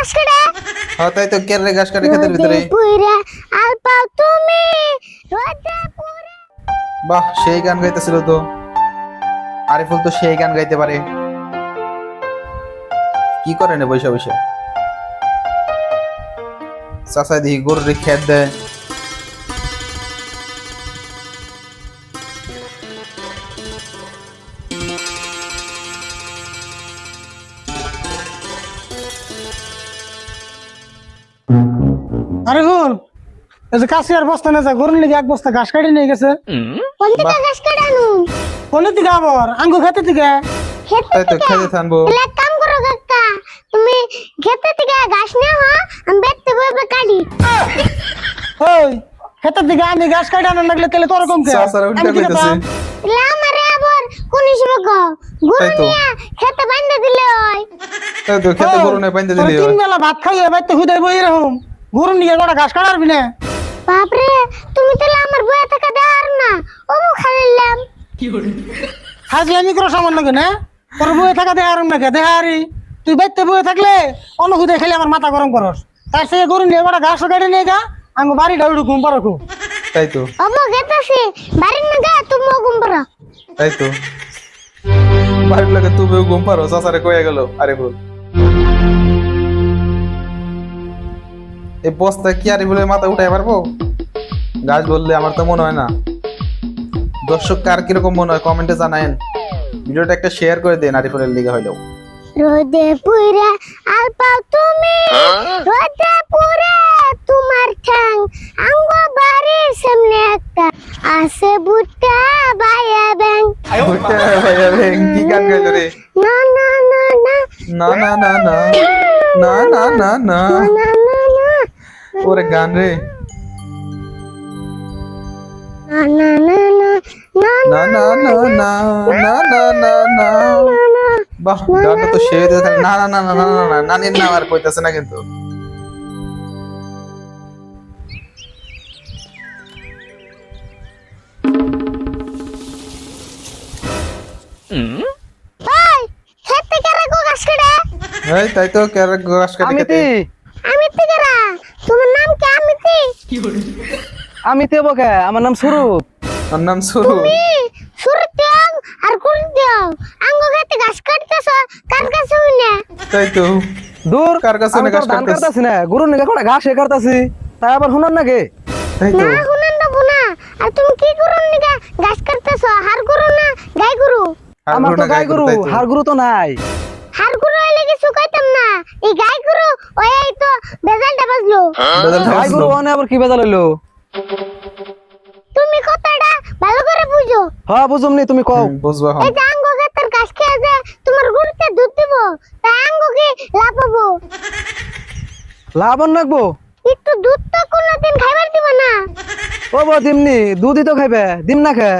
গাছ কাটে। হ্যাঁ তাই তো কেরে গাছ কাটে খেতের ভিতরে? পুরা আল পাও তুমি। রোদে পুরা বাহ সেই গান গাইতেছিল তো। আরিফুল তো সেই গান গাইতে পারে। কি করে নে বৈশা বৈশা? চাষা দিহি গরুর খেত দেয়। আরে হুন এই যে কাশিয়ার বস্তা না যা গরুর লিগে এক বস্তা ঘাস কাটি নিয়ে গেছে। কোন থেকে গাছ কাটে আনু কোনের দিকে আবার? আঙ্গু খেতে দিকে খেতে থেকে? খেতে থানবো তাহলে এক কাম করো কাকা তুমি খেতে থেকে ঘাস নাও হ্যাঁ? আমি বেতে বইবে কাটি। ওই খেতের দিকে আমি ঘাস কাটি আনার লাগলে তাহলে তোর কম কে? চাষারা উল্টা কইতেছে? আমারে আবার কোন হিসেবে গো গরু নিয়ে খেতে বান্ধে দিলে হয়। তো খেতে গরু তোর দিলি তিন বেলা ভাত খাইয়ে বাইতে হুদাই বই এরকম গরুর নিয়ে গোটা ঘাস কাটারবি না? বাপরে তুমি তাহলে আমার বইয়ে টাকা দেওয়ার না। ও মু খাইলাম হাজলামি করো সামান্য কেন হ্যাঁ? তোর বয়ে থাকা দেহার না কে? দেহারি তুই বাইতে বয়ে থাকলে অন্য হুদে খেলে আমার মাথা গরম করস। তার সে গরু নিয়ে গোটা ঘাস কাটে নিয়ে গা আমি বাড়িটা উড়ু ঘুম পারো খুব তাই তো। অবো গেতাছি বাড়ির না গা তুমি গুম্বর তাই তো। বাড়ির লাগে তুমিও ঘুম পারো চাষারে কয়ে গেল আরিফুল এই বস্তা কি আরিফুলের মাথা উঠাই পারব? গাছ বললে আমার তো মনে হয় না। দর্শক কার কীরকম মনে হয় কমেন্টে জানায়েন। ভিডিওটা একটা শেয়ার করে দেন আরিফুলের লিগে হইলেও রোদে পুরা আল পাও তুমি। রোদে পুরা তোমার ঠ্যাং। আঙ্গ বাড়ির সামনে একটা আছে বুটা বাইয়া ব্যাং। ওইটা ভাইয়া রে, কি গান গাইলো রে? না না না না না না। না না না না না না না। না না ওরে গান রে না না না না না না না না না না না না না বাহ গানটা তো সে না না না না না না না নানির নাম আর কইতাছে না কিন্তু কেরা তাই তো কেন গাছ কাটে খেতে আমি তিকেরা তোমার নাম কি আমিতি আমি তে বকে আমার নাম সুরূপ। ওর নাম সুরু তুমি সুরতিয়াং আর কুলতিয়াং আঙ্গ খেতে গাছ কাটতেছ কার কাছে হইনা তাই তো। দূর। কার কাছে আমি না ঘাস কাটতাছি? না। গরু নিকে ঘাস এ কাটতাছি। তাই আবার শুনুন নাকি? তাই তো। না শুনেন না। বুনা আর তুমি কি করুন নিগা গাছ কাটতেছ? হার গরু না গাই গরু? আমার তো গাই গরু হার গরু তো নাই। হার গরু হইলে কিছু কইতাম না এই গাই গরু ওই এই তো বেজালটা গরু অনে আবার কি বেজাল হইল? তুমি কথাটা ভালো করে বুঝো। হ্যাঁ বুঝুমনি তুমি কও। হুম, বুঝব এই যে আঙ্গ গাছ খেয়ে যে তোমার গরুকে দুধ দিব তা আঙ্গ কি লাভ হব। লাভন রাখব? একটু দুধ তো কোনোদিন খাইবার দিব না। ও দিমনি দুধই তো খাইবে দিম না খে।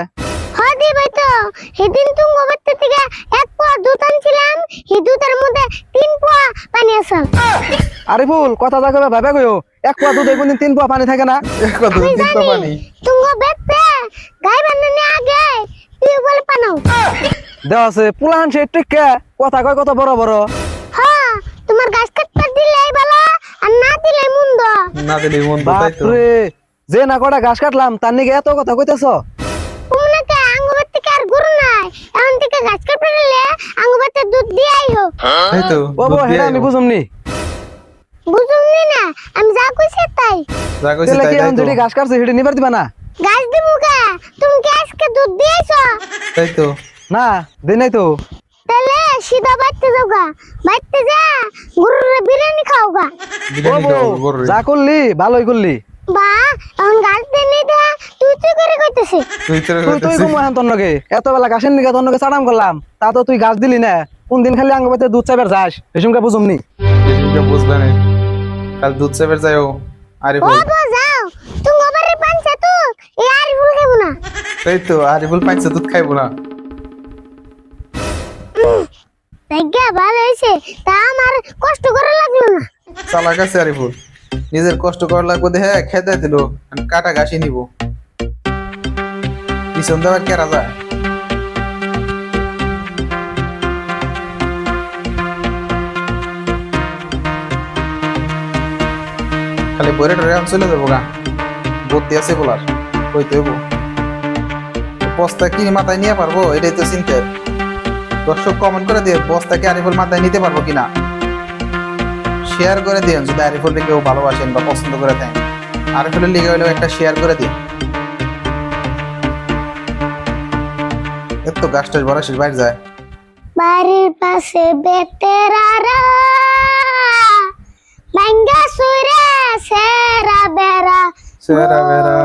হয় দিবে তো? সেদিন তুমি গোবরতে থেকে এক পোয়া দুধ আনছিলাম। সেই দুধের মধ্যে তিন পোয়া পানি আসল আরে ফুল কথা কবে ভাবে কইও। এক পোয়া দুধ কোনদিন তিন পোয়া পানি থাকে না। এক কথা আমি তিন জানি পানি। তুমি গাই আগে টিউবওয়েল পানাও। দেওয়া আছে পুলাহান সে টিকে কথা কয় কত বড় বড়। হ্যাঁ তোমার গাছ কাটতে দিলেই ভালো আর না দিলে মন্দ না দিলে মন তাই তো। যে না কটা গাছ কাটলাম তার নিকে এত কথা কইতেছ? গাছ কাটতে দিলে আঙ্গুবাতে দুধ দিয়াই হোক। তাই তো ও বো দুধ হেটা দিয়ে আমি বুঝুমনি বুঝুমনি না আমি যা কইছি তাই। যা কইছি তাহলে কি তাই তো। ঘাস কাটছে সেটি নিবার দিবা না? গাছ দিমু কে তুমি কি আজকে দুধ দিয়েছ? তাই তো। না দিই নাই তো। তাহলে সিধা বাইতে যাও গা বাইতে যা গরুর বিরিয়ানি খাও গা। যা করলি ভালোই করলি বা এখন গাছ দিয়ে নিয়ে দে তুই তুই তুই তুই তোর নগে এত বেলা ঘাসের নিকে তোর নগে চাড়াম করলাম। তা তো তুই গাছ দিলি না। কোন দিন খালি আঙ্গ দুধ চাইবার যাস? এসবকে বুঝুমনি বেশিটা বুঝবে না। কাল দুধ চেপের যাইও আরে ও যাও। তুমি গোবরের পানছে তো। এই আর ফুল না। তাই তো আরিফুল পাইছে দুধ খাইবো না। জায়গা ভালো হয়েছে। তা আমার কষ্ট করা লাগল না। চালাক আছে আরিফুল নিজের কষ্ট করা লাগবে দেখে খেতে দিল। কাটা ঘাসি নিব। পিছন দেওয়ার কেরা যায় বইরে টরে চলে যাব গা। ভর্তি আছে বলার, কইতে হইব। বস্তা কি মাথায় নিয়ে পারব, এটাই তো চিন্তার। দর্শক কমেন্ট করে দিয়ে বস্তা কি আরিফুল মাথায় নিতে পারব কিনা? শেয়ার করে দিন যদি আরিফুলকে কেউ ভালোবাসেন বা পছন্দ করে থাকেন আরিফুলের লিগে হলেও একটা শেয়ার করে দিন। এত গাছ টাছ বড় শেষ বাইরে যায় বাড়ির পাশে বেতেরারা মাঙ্গা সুরে সেরা বেরা সেরা বেরা